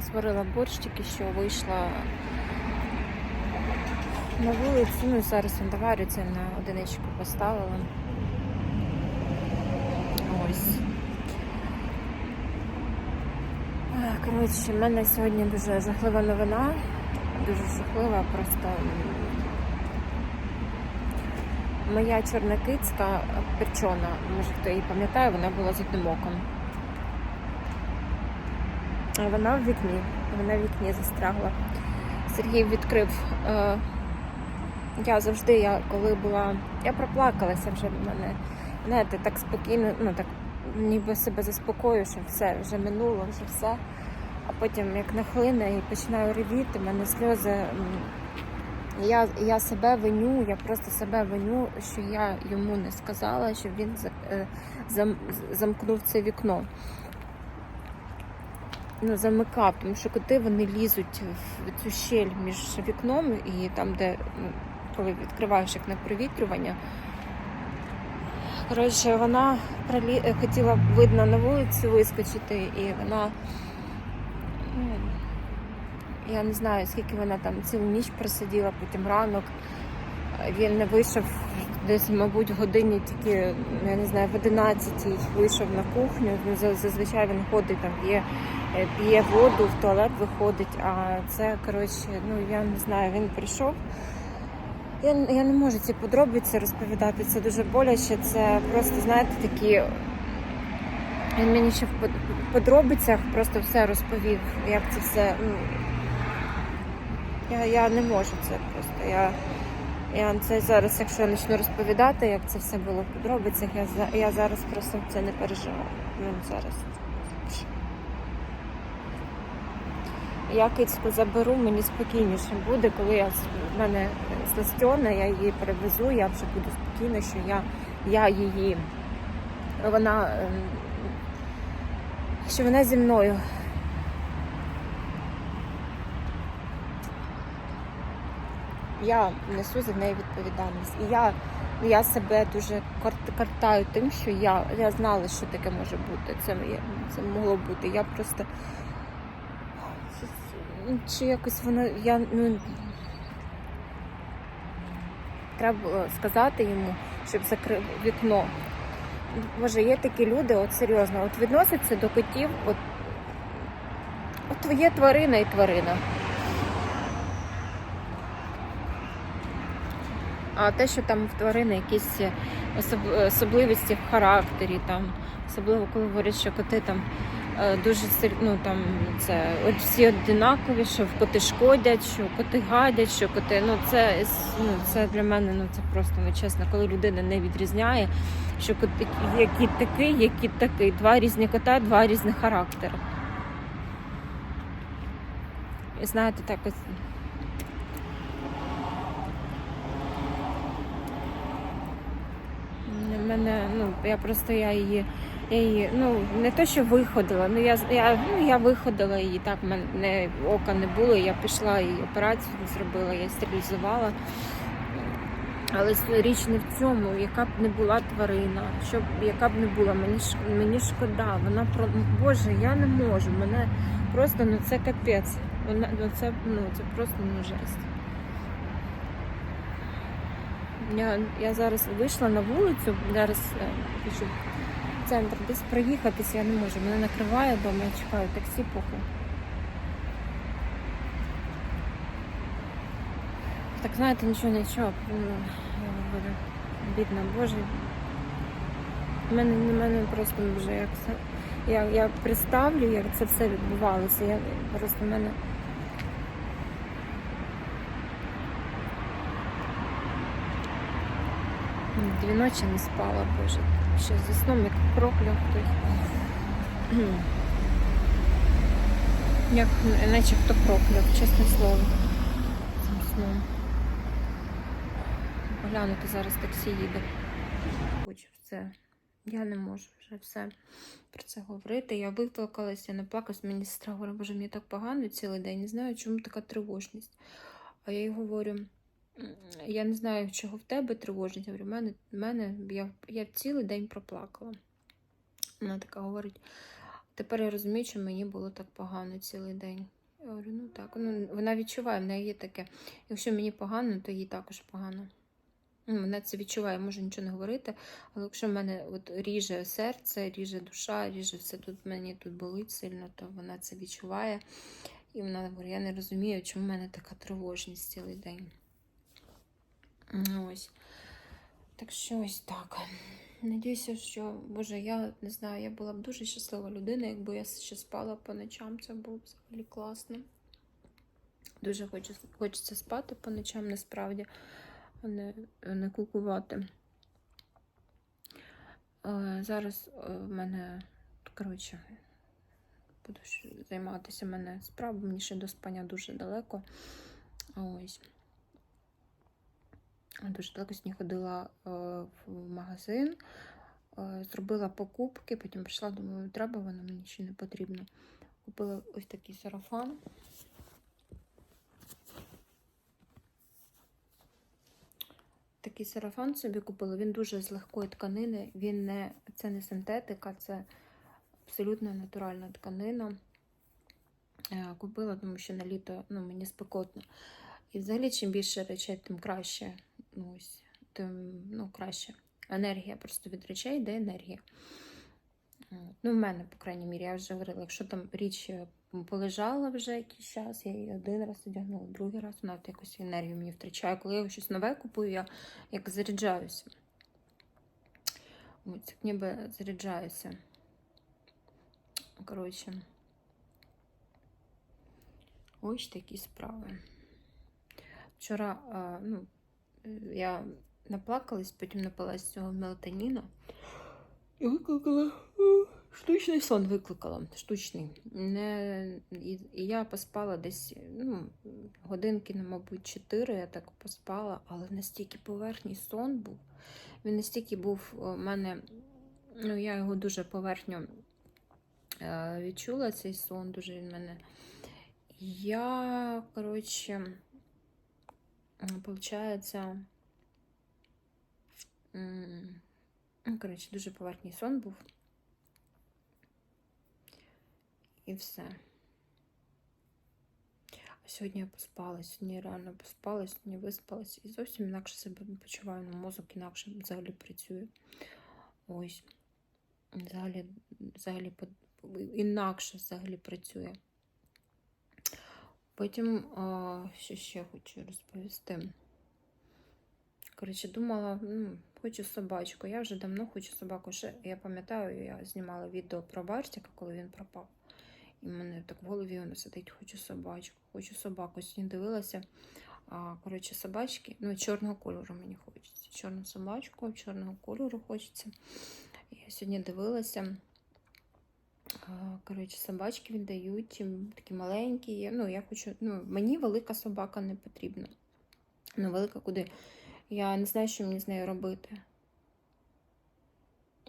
Зварила борщ тільки що вийшла на вулицю. Ну і зараз він доварюється на одиничку поставила. Ось. Коротше, в мене сьогодні дуже жахлива новина. Дуже жахлива, просто моя чорна кицька перчона, може хто її пам'ятає, вона була з одним оком. Вона в вікні, вона в вікні застрягла. Сергій відкрив. Е, я завжди, я коли була. Я проплакалася вже в мене, знаєте, так спокійно, ну так ніби себе заспокою, що все вже минуло, вже все. А потім як нахлине і починаю ревіти, мене сльози. Я, я себе виню, я просто себе виню, що я йому не сказала, що він е, зам, замкнув це вікно ну, замикав, тому що коти вони лізуть в цю щель між вікном і там, де ну, коли відкриваєш як на провітрювання. Коротше, вона пролі... е, хотіла видно на вулицю вискочити, і вона. Ну, я не знаю, скільки вона там цілу ніч просиділа, потім ранок. Він не вийшов десь, мабуть, годині тільки, ну, я не знаю, в 11 вийшов на кухню. Ну, Зазвичай він ходить там, е, п'є воду, в туалет виходить. А це, коротше, ну я не знаю, він прийшов. Я, я не можу ці подробиці розповідати, це дуже боляче. Це просто, знаєте, такі. Він мені ще в подробицях просто все розповів, як це все. Ну, я, я не можу це просто. Я, я це зараз, якщо я почну розповідати, як це все було в подробицях, я, я зараз просто це не переживаю. Ну, зараз. Я кицьку заберу, мені спокійніше буде, коли я в мене сластьона, я її перевезу, я вже буду спокійна, що я, я її, вона, ем, що вона зі мною. Я несу за неї відповідальність. І я, я себе дуже картаю тим, що я, я знала, що таке може бути. Це, це могло бути. Я просто чи якось воно я ну треба сказати йому, щоб закрив вікно. Боже, є такі люди, от серйозно, от відносяться до котів, от, от твоє тварина і тварина. А те, що там в тварини якісь особ- особливості в характері, там, особливо коли говорять, що коти там дуже силь- ну, там це от всі одинакові, що в коти шкодять, що коти гадять, що коти. Ну це ну, це для мене ну це просто ну, чесно, коли людина не відрізняє, що кот такі- є кіт такий, є кіт такий. Два різні кота, два різних характери. І знаєте, так ось. Мене, ну, я просто я її, її, ну, не то, що виходила, ну я, я, ну, я виходила її, так, мене ока не було, я пішла і операцію зробила, я стерилізувала. Але річ не в цьому, яка б не була тварина, щоб яка б не була, мені мені шкода. Вона про Боже, я не можу. Мене просто ну це капець. Вона ну це ну це просто ну жесть. Я, я зараз вийшла на вулицю, зараз е, хочу в центр десь проїхатися, я не можу. Мене накриває вдома, я чекаю таксі поки. Так знаєте, нічого, нічого. ну, Я говорю, бідна Боже. У мене, мене просто вже як це. Я, я представлю, як це все відбувалося. Я просто в мене. Дві ночі не спала, Боже. Ще за сном як прокляв хтось. Як наче хто прокляв, чесне слово. Цим сном. Поглянути зараз таксі їде. Хочу все. Я не можу вже все про це говорити. Я виплакалася, я наплакалась, мені сестра говорить, боже, мені так погано цілий день. Не знаю, чому така тривожність. А я їй говорю, «М, я не знаю, чого в тебе тривожність. Я говорю, мене, мене я, я цілий день проплакала. Вона така говорить. Тепер я розумію, що мені було так погано цілий день. Я говорю, ну так, ну, вона відчуває, в неї є таке. Якщо мені погано, то їй також погано. Ну, Вона це відчуває, можу нічого не говорити. Але якщо в мене от ріже серце, ріже душа, ріже все тут мені тут болить сильно, то вона це відчуває. І вона говорить, я не розумію, чому в мене така тривожність цілий день. Ось. Так що ось так. Надіюся, що, Боже, я не знаю, я була б дуже щаслива людина, якби я ще спала по ночам, це було б взагалі класно. Дуже хочу, хочеться спати по ночам, насправді, а не, не кукувати. Зараз е, в мене, коротше, буду займатися мене справами, мені ще до спання дуже далеко. Ось. Дуже далеко сьогодні ходила е, в магазин, е, зробила покупки, потім прийшла, думаю, треба, воно мені ще не потрібно. Купила ось такий сарафан. Такий сарафан собі купила. Він дуже з легкої тканини. Він не, це не синтетика, це абсолютно натуральна тканина. Е, Купила, тому що на літо ну, мені спекотно. І взагалі, чим більше речей, тим краще. Ну, ось, тим ну, краще. Енергія просто від речей йде енергія. Ну, в мене, по крайній мірі, я вже говорила, якщо там річ е, полежала вже якийсь час, я її один раз одягнула, другий раз, вона от якось енергію мені втрачає. Коли я щось нове купую, я як заряджаюся. Ось, як ніби заряджаюся. Коротше. Ось такі справи. Вчора ну, е, я наплакалась, потім напилась цього мелатоніну і викликала е, штучний сон викликала. Штучний. Не, і, я поспала десь ну, годинки, мабуть, 4 я так поспала, але настільки поверхній сон був. Він настільки був у мене, ну, я його дуже поверхньо е, відчула, цей сон, дуже він мене. Я, коротше, получається, ну, коротше, дуже поверхній сон був. І все. А сьогодні я поспалась, сьогодні реально поспалась, сьогодні виспалась і зовсім інакше себе почуваю, ну, мозок інакше взагалі працює. Ось. Взагалі, взагалі інакше взагалі працює. Потім, що ще хочу розповісти. Коротше, думала, ну, хочу собачку. Я вже давно хочу собаку. Ще, я пам'ятаю, я знімала відео про Бартіка, коли він пропав. І в мене так в голові воно сидить, хочу собачку, хочу собаку. Сьогодні дивилася. А, коротше, собачки, ну, чорного кольору мені хочеться. Чорну собачку, чорного кольору хочеться. Я сьогодні дивилася. А, Коротше, собачки віддають такі маленькі. Ну, я хочу, ну, мені велика собака не потрібна. Ну, велика куди? Я не знаю, що мені з нею робити.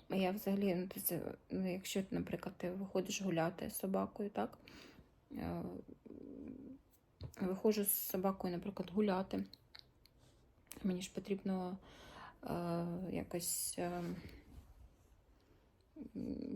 Я взагалі, ну, ти ну, якщо, наприклад, ти виходиш гуляти з собакою, так? Е, Виходжу з собакою, наприклад, гуляти. Мені ж потрібно е, якось. Е,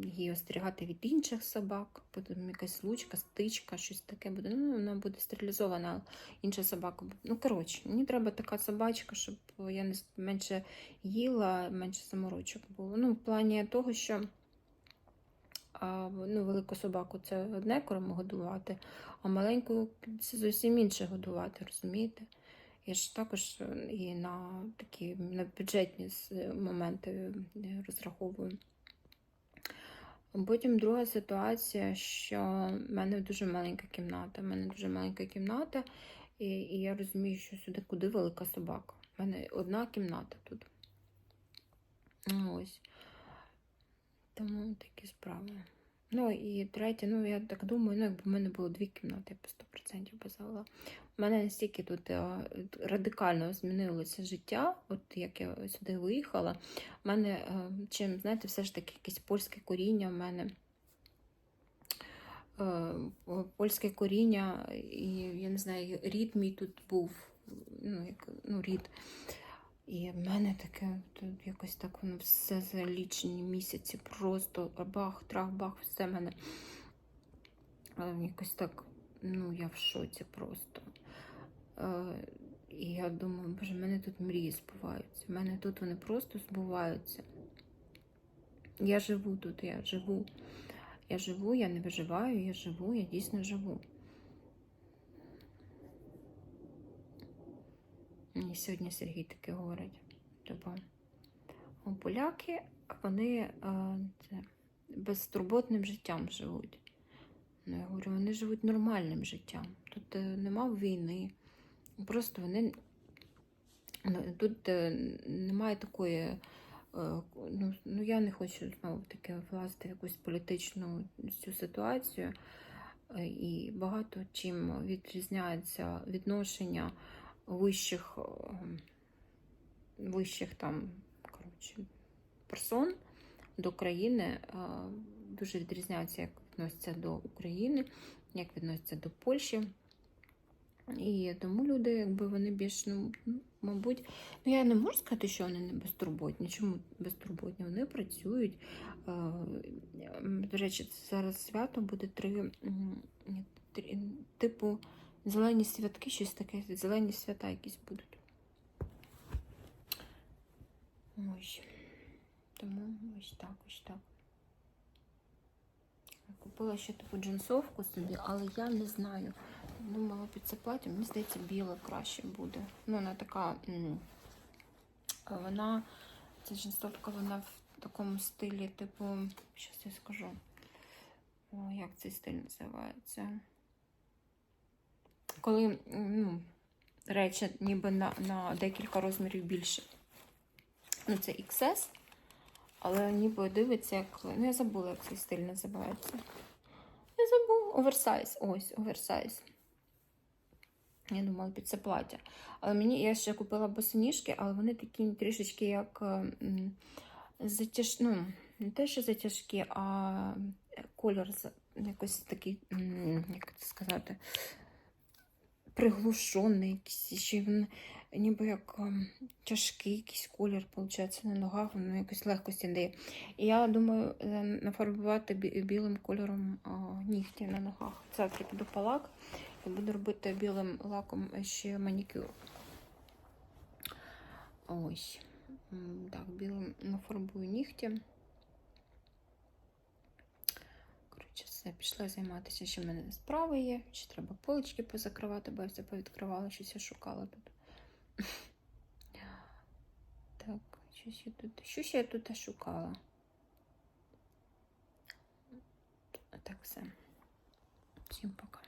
її остерігати від інших собак, потім якась лучка, стичка, щось таке буде. Ну, вона буде стерилізована, інша собака буде. Ну, коротше, мені треба така собачка, щоб я не менше їла, менше саморочок було. Ну, в плані того, що а, ну, велику собаку це одне корму годувати, а маленьку це зовсім інше годувати, розумієте? Я ж також е, і на такі на бюджетні моменти е, розраховую. Потім друга ситуація, що в мене дуже маленька кімната. У мене дуже маленька кімната, і, і я розумію, що сюди куди велика собака. У мене одна кімната тут. Ось. Тому такі справи. Ну і третє, ну я так думаю, ну якби в мене було дві кімнати, я б 100% би завела. У мене настільки тут е, радикально змінилося життя, от як я сюди виїхала. У мене, е, чим, знаєте, все ж таки якесь польське коріння в мене. Е, Польське коріння, і я не знаю, рід мій тут був, ну, як, ну, рід. І в мене таке тут якось так воно все за лічені місяці. Просто бах, трах, бах, все в мене. е, Якось так, ну, я в шоці просто. Е, І я думаю, боже, в мене тут мрії збуваються. В мене тут вони просто збуваються. Я живу тут, я живу. Я живу, я не виживаю, я живу, я дійсно живу. І сьогодні Сергій таке говорить. Тобто, поляки, вони е, це, безтурботним життям живуть. Ну, я говорю, вони живуть нормальним життям. Тут е, нема війни. Просто вони ну, тут е, немає такої. Ну, ну, я не хочу знову таки влазити якусь політичну цю ситуацію. І багато чим відрізняється відношення вищих, е, вищих там, коротше, персон до країни. е, Дуже відрізняється, як відносяться до України, як відносяться до Польщі. І тому люди, якби вони більш, ну, ну, мабуть, ну я не можу сказати, що вони не безтурботні. Чому безтурботні? Вони працюють. Е, До речі, зараз свято буде три типу зелені святки, щось таке, зелені свята якісь будуть. Ось. Тому ось так, ось так. Купила ще таку джинсовку собі, але я не знаю. Думала під це плаття, мені здається, біле краще буде. Ну, вона така. Вона, ця джинсовка, вона в такому стилі, типу, щас я скажу. О, як цей стиль називається? Коли ну, речі ніби на, на декілька розмірів більше. Ну, це XS, але ніби дивиться, як. Ну, я забула, як цей стиль називається. Я забув. Оверсайз. Ось, оверсайз. Я думала, під це плаття. Але мені я ще купила босоніжки, але вони такі трішечки як е, затяж... ну, не те, що затяжкі, а кольор за- якось такий, як це сказати, приглушений якийсь. Ще він ніби як ем, тяжкий якийсь колір, виходить, на ногах, воно якось легкості дає. І я думаю, е, нафарбувати білим кольором нігті на ногах. Завтра піду палак і буду робити білим лаком ще манікюр. Ось. Так, білим нафарбую нігті. Коротше, все, пішла займатися. що в мене справи є. Ще треба полички позакривати, бо я все повідкривала, щось я шукала тут. Так, щось я тут. Щось я тут шукала. Так, все. Всім пока.